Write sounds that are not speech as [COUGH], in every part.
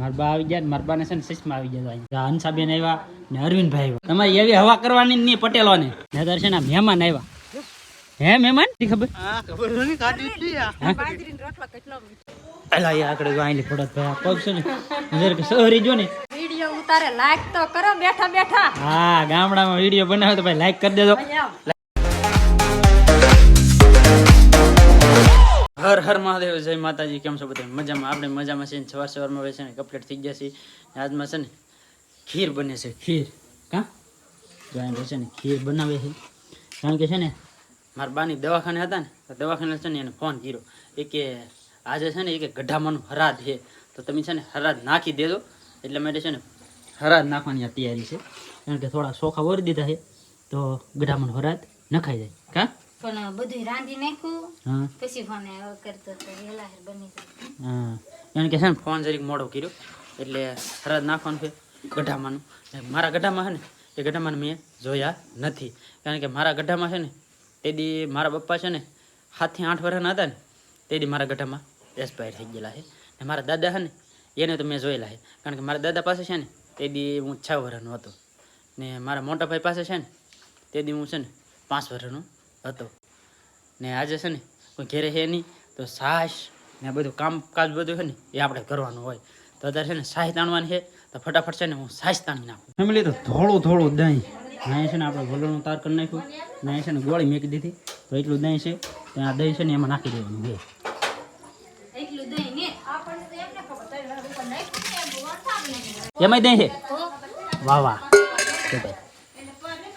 મારા આવી ગયા ને છે ને સચમાં આવી ગયા હંસાબેન આવ્યા ને અરવિંદભાઈ આવ્યા. તમારે એવી હવા કરવાની નહીં પટેલો ને અત્યારે છે ને મહેમાન આવ્યા. હે મહેમાન? ની ખબર? હા ખબર નથી કાઢી હતી એલા એ આગળ આઈલી પડત ભાઈ પગ છે ને જરીક સહરી જો ને. વીડિયો ઉતારે લાઈક તો કરો બેઠા બેઠા. હા ગામડામાં વીડિયો બનાવે તો ભાઈ લાઈક કરી દેજો. હર મહાદેવ, જય માતાજી, કેમ છો બધા? મજામાં? આપણે મજામાં છે સવાર સવારમાં છે ને કપલેટ થઈ ગયા છે આજમાં છે ને ખીર બને છે, ખીર. કાં? જો છે ને ખીર બનાવે છે. કારણ કે છે ને મારા બાની દવાખાને હતા ને, તો દવાખાને છે ને એને ફોન કર્યો. એ કે આજે છે ને એ કે ગઢામાંનું હરાદ છે. તો તમે છે ને હરાદ નાખી દેજો. એટલે માટે છે ને હરાદ નાખવાની તૈયારી છે. કારણ કે થોડા સોખા વરી દીધા છે. તો ગઢામાં હરાદ નખાઈ જાય. કા? પણ બધું રાંધી નાખ્યું. પછી ફોન કરતો તો વેલા બની જાય. એને કે છે ને ફોન જરીક મોડો કર્યો. એટલે હરદ નાખવાનું છે ગઢામાંનું. મારા ગઢામાં છે ને એ ગઢામાં મેં જોયા નથી. કારણ કે મારા ગઢામાં છે ને તે દી મારા પપ્પા છે ને સાતથી આઠ વર્ષના હતા ને તે દી મારા ગઢામાં એક્સપાયર થઈ ગયેલા છે. ને મારા દાદા છે ને એને તો મેં જોયેલા છે. કારણ કે મારા દાદા પાસે છે ને તે દી હું છ વર્ષનો હતો. ને મારા મોટા ભાઈ પાસે છે ને તે દી હું છે ને પાંચ વર્ષનો હતો. ને આજે છે ને કોઈ ઘેરે છે નહીં તો સાસ ને બધું કામકાજ બધું છે ને એ આપણે કરવાનું હોય. તો અત્યારે છે ને સાસ તાણવાની છે તો ફટાફટ છે ને હું સાસ તાણી નાખું. ફેમિલી તો થોડું થોડું દહીં. અહીંયા છે ને આપણે ગોળનું તાર કરી નાખ્યું. ને અહીંયા છે ને ગોળી મેકી દીધી. તો એટલું દહીં છે તો આ દહીં છે ને એમાં નાખી દેવાનું બે. એમાં દહીં છે? વાહ વાહ.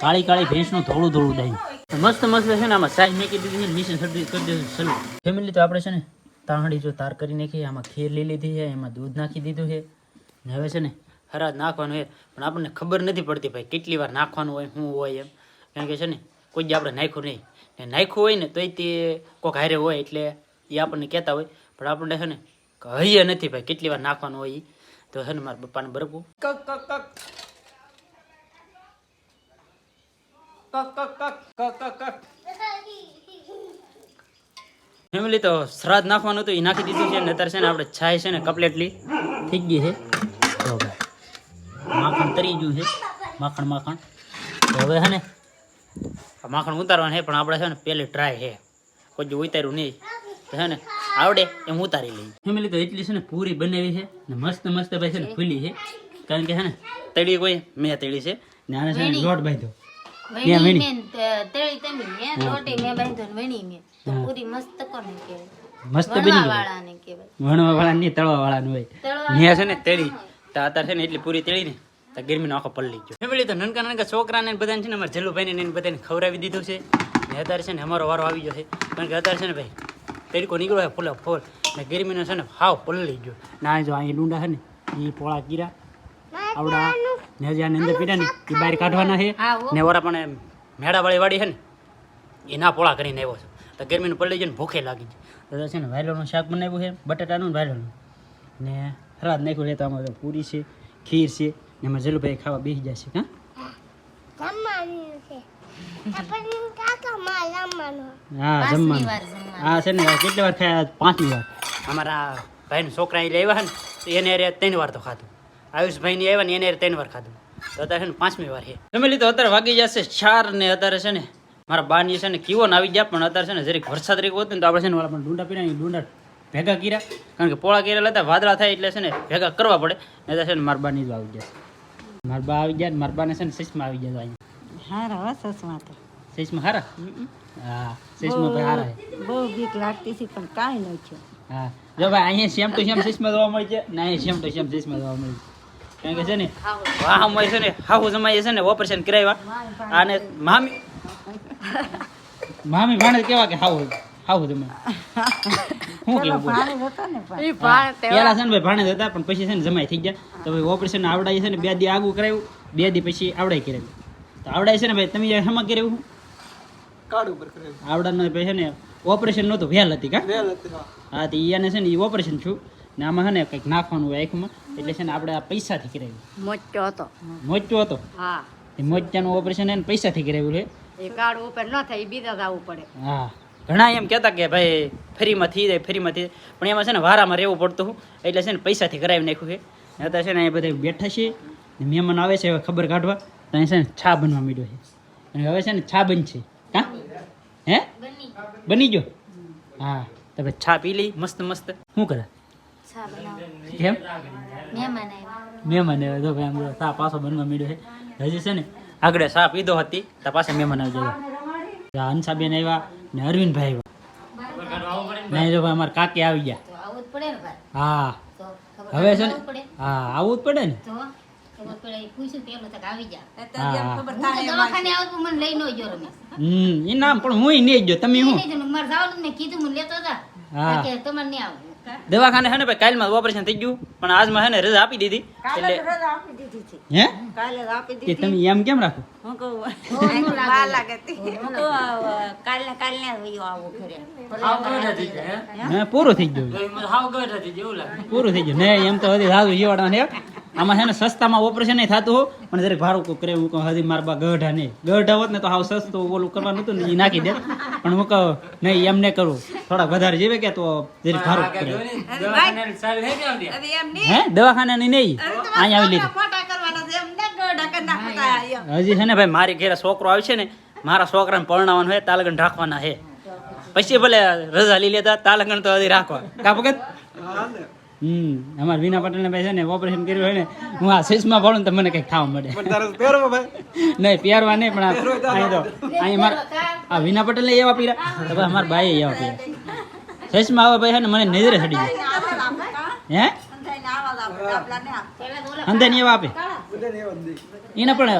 કાળી કાળી ભેંસનું થોડું થોડું દહીં. મસ્ત મસ્ત છે ને આમાં સાઈઝ મેકી દીધી છે મિશન સર્વિસ કરી દીધું સલું ફેમિલી તો આપણે છે ને તાંહડી જો તાર કરી નાખી, આમાં ખીર લઈ લીધી છે, એમાં દૂધ નાખી દીધું છે. ને હવે છે ને હરાજ નાખવાનું છે. પણ આપણને ખબર નથી પડતી ભાઈ કેટલી વાર નાખવાનું હોય, શું હોય એમ. કારણ કે છે ને કોઈ જ આપણે નાખ્યું નહીં. ને નાખ્યું હોય ને તોય તે કોઈક હારે હોય એટલે એ આપણને કહેતા હોય. પણ આપણને છે ને કહીએ નથી ભાઈ કેટલી વાર નાખવાનું હોય. તો છે ને મારા પપ્પાને બરકું ફેમિલી તો શ્રાદ્ધ નાખવાનું હતું એ નાખી દીધું છે ને અત્યારે છે ને આપણે છાય છે ને કપલેટલી. થઈ ગઈ છે. તો માખણ તરી ગયું છે. માખણ માખણ. તો હવે છે ને માખણ ઉતારવાનું છે પણ આપણે છે ને પહેલી ટ્રાય છે. કોઈ ઉતાર્યું નહીં. તો છે ને આવડે એમ ઉતારી લઈએ. ફેમિલી તો એટલી છે ને પૂરી બનાવી છે ને મસ્ત મસ્ત ભાઈ છે ને ફૂલી છે. કારણ કે છે ને તળી કોઈ મેં તળી છે ને આને છે ને લોટ બાંધ્યો. વણી. મેં તે- તેળી તમે મેં લોટી મેં બાંધ્યો ને વણી મેં. તો પૂરી મસ્ત કોને કહેવાય? મસ્ત બની વાળાને કહેવાય. વણવા વાળા નહીં તળવા વાળાનું હોય તળવા છે ને તેડી તો અત્યારે છે ને એટલી પૂરી તેડી ને તો ગરમીનો આખો પલ્લી ગયો. ફેમિલી તો નનકા નનકા છોકરાને ને બધાને છે ને અમારા જલ્લુભાઈને ને એને બધાને ખવડાવી દીધું છે. ને અત્યારે છે ને અમારો વારો આવી ગયો છે. કારણ કે અત્યારે છે ને ભાઈ તેડકો નીકળ્યો હોય ફૂલે ફૂલ. ને ગરમીનો છે ને હાવ પલ્લી ગયો. ના જો અહીં ડુંડા છે ને એ પોળા કીરા. આવડા. ને જે આની અંદર પીડા ને એ બહાર કાઢવાના છે. ને ઓરા પણ મેળાવાળી વાડી છે ને એ ના પોળા કરીને આવ્યો છે. તો ગરમીનું પડી ગયો ને ભૂખે લાગી છે તો છે ને વાયલોનું શાક બનાવ્યું છે બટાટાનું ને વાયલોનું. ને હરાદ નાખ્યું છે તો આમાં તો પૂરી છે ખીર છે ને એમાં જલુભાઈ ખાવા બેસી જશે હા? હા પાંચમી જમવાનું. હા છે ને કેટલી વાર ખાયા? પાંચમી વાર. અમારા ભાઈના છોકરા એ લેવા ને એને ત્રણ વાર તો ખાધું. આયુષભાઈની આવ્યા ને એને ત્રણ વાર ખાધું. તો અત્યારે છે ને પાંચમી વાર છે. જમી લીધું અત્યારે વાગી જશે ચાર ને અત્યારે છે ને મારા બાની છે ને કીવો ને આવી ગયા પણ અત્યારે છે ને જરીક વરસાદ રીક હોત ને તો આપણે છે ને વાળા પણ ડુંડા પીડા ડુંડા ભેગા કર્યા. કારણ કે પોળા કર્યા લેતા વાદળા થાય એટલે છે ને ભેગા કરવા પડે. ને અત્યારે છે ને મારા બાની જ આવી જશે મારા બા આવી ગયા ને મારા બાને છે ને સચમાં આવી ગયા અહીંયા. હારા હો સસમાં તો. સચમાં હારા? હા સચમાં ભાઈ હારા બહુ બીક લાગતી હતી પણ કાંઈ ન થયું હા. જો ભાઈ અહીંયા સેમ ટુ સેમ ચશ્મા જોવા મળે છે ને અહીંયા સેમ ટુ સેમ ચશ્મા જોવા મળે છે. કારણ કે છે ને વાહ છે ને હાહુ જમાઈએ છે ને ઓપરેશન કરાવ્યા. અને મામી મામી ભાણે કેવા કે હાહુ હાહુ તમે હું કેવું બોલું? પાણી હતો ને પણ. ઈ ભાણ તે પેલા છે ને ભાઈ ભાણે જ હતા પણ પછી છે ને જમાઈ થઈ ગયા. તો ભાઈ ઓપરેશન આવડાય છે ને બે દી આગું કરાવ્યું બે દી પછી આવડાય કરાવ્યું. તો આવડાય છે ને ભાઈ તમે હેમાં કરાવ્યું કાર્ડ ઉપર કરે આવડાનો ભાઈ છે ને ઓપરેશન નહોતું વહેલ હતી કા? વેલ હતી હા. હા તો એને છે ને એ ઓપરેશન છું ને આમાં છે ને કંઈક નાખવાનું હોય આંખમાં એટલે છે ને આપણે આ પૈસાથી કરાવ્યું. મોચો હતો. મોચો હતો? હા. એ મોચાનું ઓપરેશન એને પૈસાથી કરાવ્યું છે. એ કાર્ડ ઉપર ન થાય બીજા જવું પડે. હા. ઘણા એમ કહેતા કે ભાઈ ફ્રીમાં થઈ જાય ફ્રીમાં થઈ જાય. પણ એમાં છે ને વારામાં રહેવું પડતું હતું એટલે છે ને પૈસાથી કરાવી નાખ્યું છે. અત્યારે છે ને એ બધા બેઠા છે ને મહેમાન આવે છે હવે ખબર કાઢવા. તો અહીં છે ને છા બનવા માંડ્યો છે. અને હવે છે ને છા. બનશે હા? હે? બની. બની ગયો? હા. તો ભાઈ છા પી લઈ મસ્ત મસ્ત. શું કરે? કેમ? મહેમાન આવ્યા. તો ભાઈ આમ જો પાછો બનવા મળ્યો છે. હજી છે ને આગળ ચા પીધો હતી તો પાસે મહેમાન આવી જાય હંસાબેન આવ્યા ને અરવિંદભાઈ આવ્યા. નહીં જો ભાઈ અમારા કાકી આવી ગયા. તો આવું જ પડે ને ભાઈ. હા. હવે છે ને હા આવવું જ પડે ને. આવી આવું તમે હું. કીધું લેતો હતા તમારે નહીં આવવું. દવાખાને હે ને ભાઈ કાલમાં ઓપરેશન થઈ ગયું. પણ આજમાં હે ને રજા આપી દીધી. કાલે એટલે રજા આપી દીધી છે. હે? કાલે આપી દીધી. તમે એમ કેમ રાખો? હું કહું. વાર [LAUGHS] લાગે. તે. હું કાલે કાલે વયો આવું ઘરે. હે? પૂરું થઈ ગયું. પૂરું થઈ ગયું. ને એમ તો હજી સારું જીવાડવા ને આમાં છે ને સસ્તામાં ઓપરેશન નહીં થતું હો. પણ જરાક ભાડું કોઈ કરે હું હજી મારા બા ગઢા નહીં. ગઢા હોત ને તો હાવ સસ્તું ઓલું કરવાનું હતું ને એ નાખી દે પણ હું કહું નહીં એમ નહીં કરું. થોડા વધારે જીવે કે તો જરાક ભાડું કરે. હે દવાખાને નહીં. અહીંયા આવી લીધું. ના. હજી છે ને ભાઈ મારી ઘેરે છોકરો આવે છે ને મારા છોકરાને પરણાવવાનું હોય તાલગણ રાખવાના છે પછી ભલે રજા લઈ લેતા તાલગણ તો હજી રાખવા. કા ભગત? હા ને હમ અમારા વિના પટેલને ભાઈ છે ને ઓપરેશન કર્યું હોય ને હું આ સીસમાં પડું ને તો મને કઈ ખાવા મળે. નહીં પહેરવા નહીં પણ આ- અહીં તો અહીં મારા આ વિના પટેલે એવા પીરા તો ભાઈ અમારા બાઈએ એવા પીરા સીસમાં આવે ભાઈ છે ને મને નજરે ચડી જાય હે? અંદર એવા આપે. એને પણ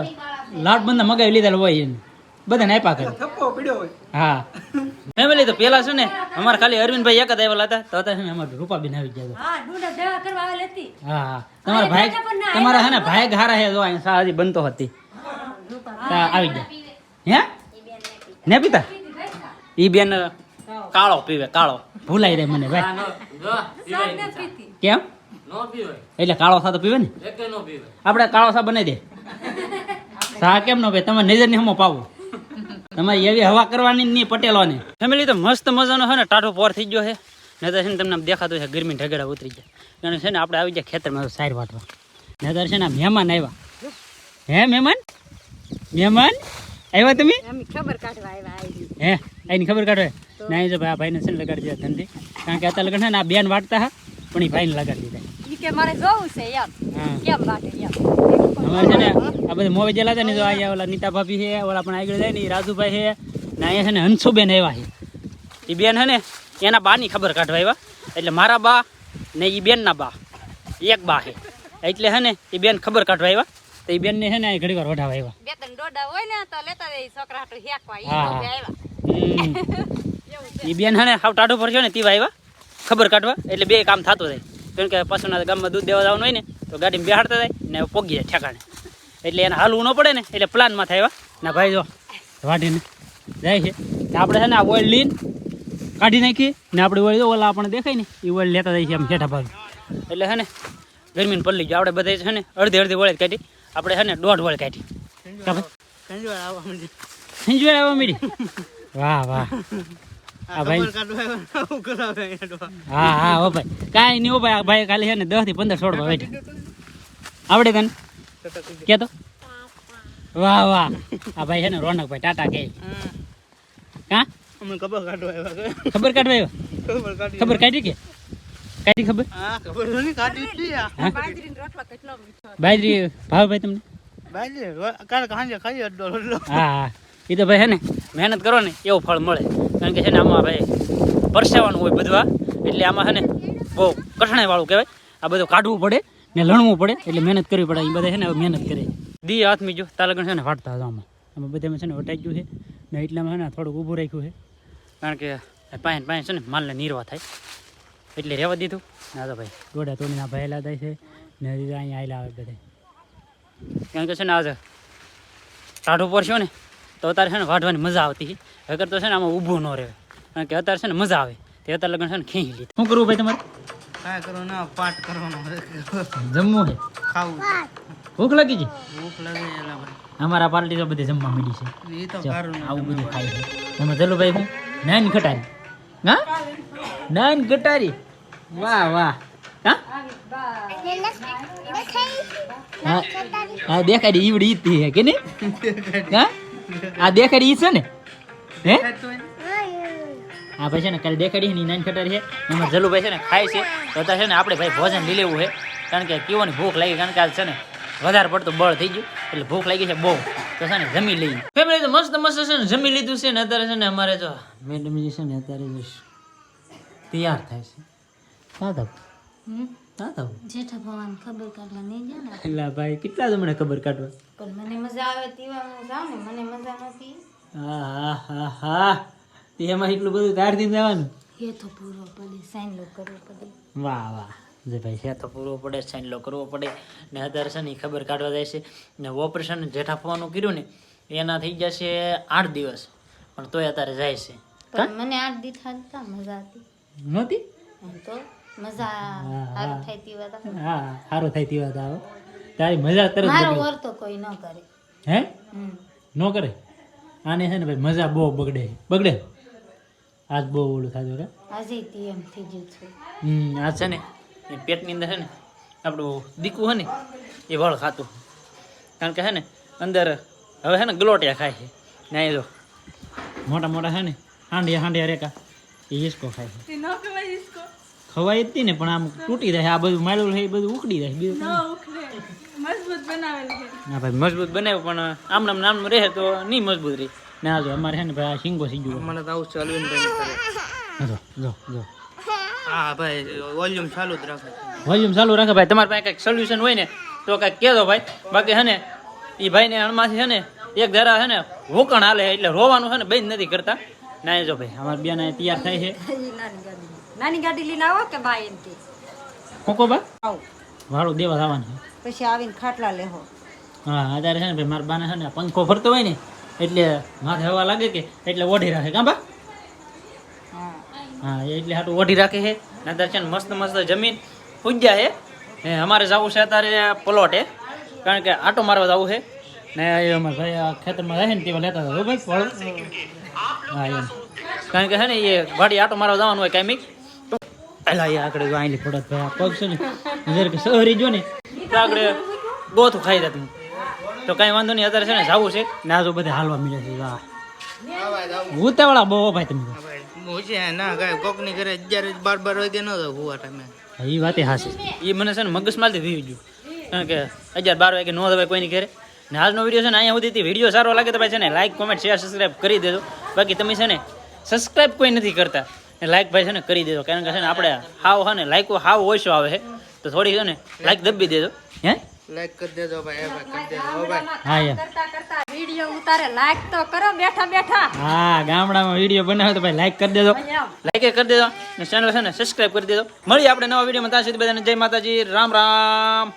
લાટ બંધા મગાવી લીધા હોય એને. બધાને આપ્યા કરે. હા. ફેમિલી તો પેલા છે ને અમારે ખાલી અરવિંદભાઈ એક જ આવેલા હતા તો છે ને અમારે રૂપાબેન આવી ગયા હા ડૂડા દવા કરવા આવેલ હતી. હા હા. તમારા ભાઈ તમારા હે ને ભાઈ ઘારા હે જો અહીં સા હજી બનતો હતી. તા આવી ગયા. હે ને પીતા. ઈ બેન કાળો. પીવે કાળો. ભૂલાઈ રહે મને ભાઈ. સાદ ન પીતી. કેમ? એટલે કાળો સા તો પીવે ને? આપણે કાળો સા બનાવી દે. [LAUGHS] સા કેમ નો ભાઈ તમે નજરની હમો પાવો. તમારી એવી હવા કરવાની નહીં પટેલોને. ફેમિલી તો મસ્ત મજાનો છે ને ટાઢો પોર થઈ ગયો છે. ને છે ને તમને દેખાતો છે ગરમી ઢગડા ઉતરી ગયા. અને છે ને આપણે આવી ગયા ખેતરમાં સાઈડ વાટવા. ને છે ને આ મહેમાન આવ્યા. હે મહેમાન? મહેમાન? આવ્યા તમે? ખબર કાઢવા આવ્યા હે એની ખબર કાઢો ના જો ભાઈ આ ભાઈને છે ને લગાડી દીધા ધંધી. કારણ કે અત્યારે લગન છે ને આ બેન વાટતા હા પણ એ ભાઈને લગાડી દીધા. ઈ કે મારે જોવું છે યાર કેમ વાટે અમારે છે ને આ બધે મોવે જેલા છે ને જો અહીંયા ઓલા નીતા ભાભી છે ઓલા પણ આગળ જાય ને રાજુભાઈ છે ને અહીંયા છે ને હંસુબેન આવ્યા છે. એ બેન છે ને એના બાની ખબર કાઢવા આવ્યા. એટલે મારા બા ને એ બેનના બા. એક બા છે. એટલે છે ને એ બેન ખબર કાઢવા આવ્યા. તો એ બેનને છે ને ઘડી વાર વઢાવા આવ્યા. બે ત્રણ ડોડા હોય ને તો લેતા જાય છોકરા હાટુ હેકવા ઈ હા. લોકો આવ્યા. હમ. એ બેન છે ને હાવ ટાઢું પર છે ને તેવા આવ્યા. ખબર કાઢવા. એટલે બે કામ થતું જાય. કારણ કે પાછળના ગામમાં દૂધ દેવા જવાનું હોય ને તો ગાડીમાં બેહાડતા જાય ને પોગી જાય ઠેકાણે. એટલે એને હાલવું ન પડે ને એટલે પ્લાનમાં થાય ના ભાઈ જો વાઢીને જાય છે. આપણે છે ને આ ઓઇલ લઈને કાઢી નાખીએ. ને આપણે ઓઇલ ઓલા આપણને દેખાય ને એ ઓઇલ લેતા જાય છે આમ ઠેઠા ભાગ. એટલે છે ને ગરમીને પલ્લી ગયો આપણે બધા છે ને અડધી અડધી વળે જ કાઢી. આપણે છે ને દોઢ વળે કાઢી. સંજવાળ આવવા મીડી. [LAUGHS] વાહ વાહ. આ ભાઈ. હા હા હો ભાઈ. કાંઈ નહીં હો ભાઈ આ ભાઈ ખાલી છે ને દસથી પંદર છોડવા ભાઈ આવડે તને? કે તો? વાહ વાહ. આ ભાઈ છે ને રોનકભાઈ ટાટા કે. હા. ખબર કાઢવા આવ્યા ખબર કાઢવા આવ્યા? ખબર કાઢી કે? કાઢી ખબર? હા ખબર તો નહીં કાઢી છે બાજરીનો રોટલો કેટલો મીઠો બાજરી ભાવ ભાઈ તમને? બાજરી, કાલે રોટલો. હા હા. એ તો ભાઈ હે ને મહેનત કરો ને, એવું ફળ મળે. કારણ કે છે ને આમાં ભાઈ પરસેવાનું હોય બધું આ. એટલે આમાં છે ને બહુ કઠણાઈવાળું કહેવાય. આ બધું કાઢવું પડે ને લણવું પડે, એટલે મહેનત કરવી પડે. એ બધા છે ને મહેનત કરે. દી હાથમી જો તાલગણ છે ને વાટતા હતા આમાં. આમાં બધામાં છે ને વટાઈ ગયું છે. ને એટલામાં છે ને થોડુંક ઊભું રાખ્યું છે. કારણ કે પાયન પાયન છે ને માલને નીરવા થાય. એટલે રહેવા દીધું. ના તો ભાઈ દોડા તોડીને આ ભયેલા થાય છે. ને અહીંયા આવેલા આવે બધા. કારણ કે છે ને આજે ટાઢું પડશો ને તો અત્યારે છે ને વાઢવાની મજા આવતી અગર તો છે ને આમાં ઊભું ન રહે કારણ કે અત્યારે છે ને મજા આવે. તે અત્યારે લગ્ન છે ને ખેંચી લીધી. શું કરવું ભાઈ તમારે? કાંઈ કરો ના પાઠ કરવાનો જમવું છે? ખાવું ભૂખ લાગી છે? ભૂખ લાગે એલા અમારા પાર્ટી તો બધી જમવા મળી છે. એ તો સારું આવું બધું ખાય છે. તમે ચલો ભાઈ હું નાન ખટારી. હા? નાન ખટારી. વાહ વાહ. હા? હા હા દેખાડી ઈવડી ઈ હે કે નહીં? હા? આ દેખાડી ઈ છે ને? હે? હા ભાઈ છે ને કાલે દેખાડી ની નાની ખટારી છે. એમાં જલુભાઈ છે ને ખાય છે. તો અત્યારે છે ને આપણે ભાઈ ભોજન લઈ લેવું છે. કારણ કે કેવાની ભૂખ લાગી કારણ કે છે ને વધારે પડતું બળ થઈ ગયું. એટલે ભૂખ લાગી છે બહુ. તો છે ને જમી લઈએ. ફેમિલી તો મસ્ત મસ્ત છે ને જમી લીધું છે ને અત્યારે છે ને અમારે જો મેડમ જે છે ને અત્યારે તૈયાર થાય છે. હા હા તો. જેઠા ભગવાન ખબર કાઢવા નહીં જાય ને? એલા ભાઈ કેટલા તમને ખબર કાઢવા? પણ મને મજા આવે તેવા હું જાઉં ને મને મજા નથી. હા હા હા હા. એમાં એટલું બધું તારથી જવાનું એ તો પૂરો પડે સાઈન લો કરવો પડે. વાહ વાહ. જે ભાઈ છે તો પૂરવો પડે સાઈન લો કરવો પડે. ને અત્યારે છે ને ખબર કાઢવા જાય છે. ને ઓપરેશન જેઠા ફવાનું કર્યું ને એના થઈ જશે આઠ દિવસ. પણ તોય અત્યારે જાય છે. મને આઠ દિવસ મજા હતી. નહોતી? તો મજા સારું થાય તેવા હતા હા સારું થાય તેવા તો આવો. તારી મજા તરત મારો બગડે. તો કોઈ ન કરે. હે? ન કરે? આને છે ને ભાઈ મજા બહુ બગડે. બગડે? આજ બહુ ઓલું થતું કે આજે તે એમ થઈ ગયું છે. હમ આ છે ને એ પેટની અંદર છે ને આપણું દીકું છે ને એ વળ ખાતું. કારણ કે છે ને અંદર હવે છે ને ગલોટિયા ખાય છે. ને જો મોટા મોટા છે ને હાંડિયા હાંડિયા રેકા એ હિસકો ખાય છે. ખવાય જ ને પણ આમ તૂટી જાય આ બધું માળું છે એ બધું ઉખડી જાય બીજું કાંઈ હા ભાઈ મજબૂત બનાવ્યું પણ આમ નામ નામ રહે તો નહીં મજબૂત રહી. ના જો અમારે છે ને ભાઈ આ શીંગો સીજ્યું મને તો આવું ચાલુ ને જો જો જો. હા ભાઈ વોલ્યુમ ચાલુ જ રાખે. વોલ્યુમ ચાલુ રાખે ભાઈ તમારી પાસે કંઈક સોલ્યુશન હોય ને તો કંઈક કહેજો ભાઈ. બાકી છે ને એ ભાઈને અણમાંથી છે ને એક જરા છે ને વોકણ હાલે એટલે રોવાનું છે ને બંધ નથી કરતા. ના જો ભાઈ અમારા બેના તૈયાર થાય છે. નાની ગાડી લઈને આવો કે બા એમ કે? કોકો બા? વાળું દેવા આવવાનું પછી આવીને ખાટલા લેહો. હા અત્યારે છે ને ભાઈ મારા બાને છે ને પંખો ફરતો હોય ને એટલે માથે હવા લાગે કે એટલે ઓઢી રાખે. કાં બા? હા. એટલે હાટું ઓઢી રાખે છે. ને અત્યારે છે ને મસ્ત મસ્ત જમીન પૂજ્યા છે. ને અમારે જવું છે અત્યારે પ્લોટે કારણ કે આટો મારવા જવું છે. ને એ અમારે ભાઈ આ ખેતરમાં રહે ને તેવા લેતા હતા. ભાઈ હા એમ. કારણ કે છે ને એ ભાડી આટો મારવા જવાનું હોય કાંઈ એલા એ આગળ આઈલી પડત ભાઈ પગ છે ને જરા કે સહરી જો ને આગળ ગોથું ખાઈ જતું તો કાંઈ વાંધો નહીં અત્યારે છે ને જવું છે. ને આ જો બધે હાલવા મળે છે વાહ. બહુ ભાઈ તમે. હું છે ના કાંઈ કોકની ઘરે અગિયાર બાર બાર વાગે ન જાવ હુવા ટાઈમે. એ વાતે એ મને છે ને મગજમાંથી વી ગયું. કારણ કે અગિયાર બાર વાગે ન દવાય કોઈની ઘરે. ને આજનો વીડિયો છે ને અહીંયા સુધી વીડિયો સારો લાગે તો ભાઈ છે ને લાઈક કોમેન્ટ શેર સબસ્ક્રાઈબ કરી દેજો. બાકી તમે છે ને સબસ્ક્રાઈબ કોઈ નથી કરતા. લાઈક ભાઈ છે ને કરી દેજો. કારણ કે છે ને આપણે હાવ હા ને લાઈકો હાવ ઓછો આવે છે. તો થોડી છે ને લાઈક દબી દેજો. હે? લાઈક કરી દેજો ભાઈ એ ભાઈ કરી દેજો. ભાઈ. હા યાર કરતા કરતા વીડિયો ઉતારે લાઈક તો કરો બેઠા બેઠા. હા ગામડામાં વીડિયો બનાવે તો ભાઈ લાઈક કરી દેજો. લાઈક કરી દેજો ને ચેનલ છે ને સબસ્ક્રાઇબ કરી દેજો. મળી આપણે નવા વિડીયોમાં ત્યાં સુધી બધાને જય માતાજી. રામ રામ.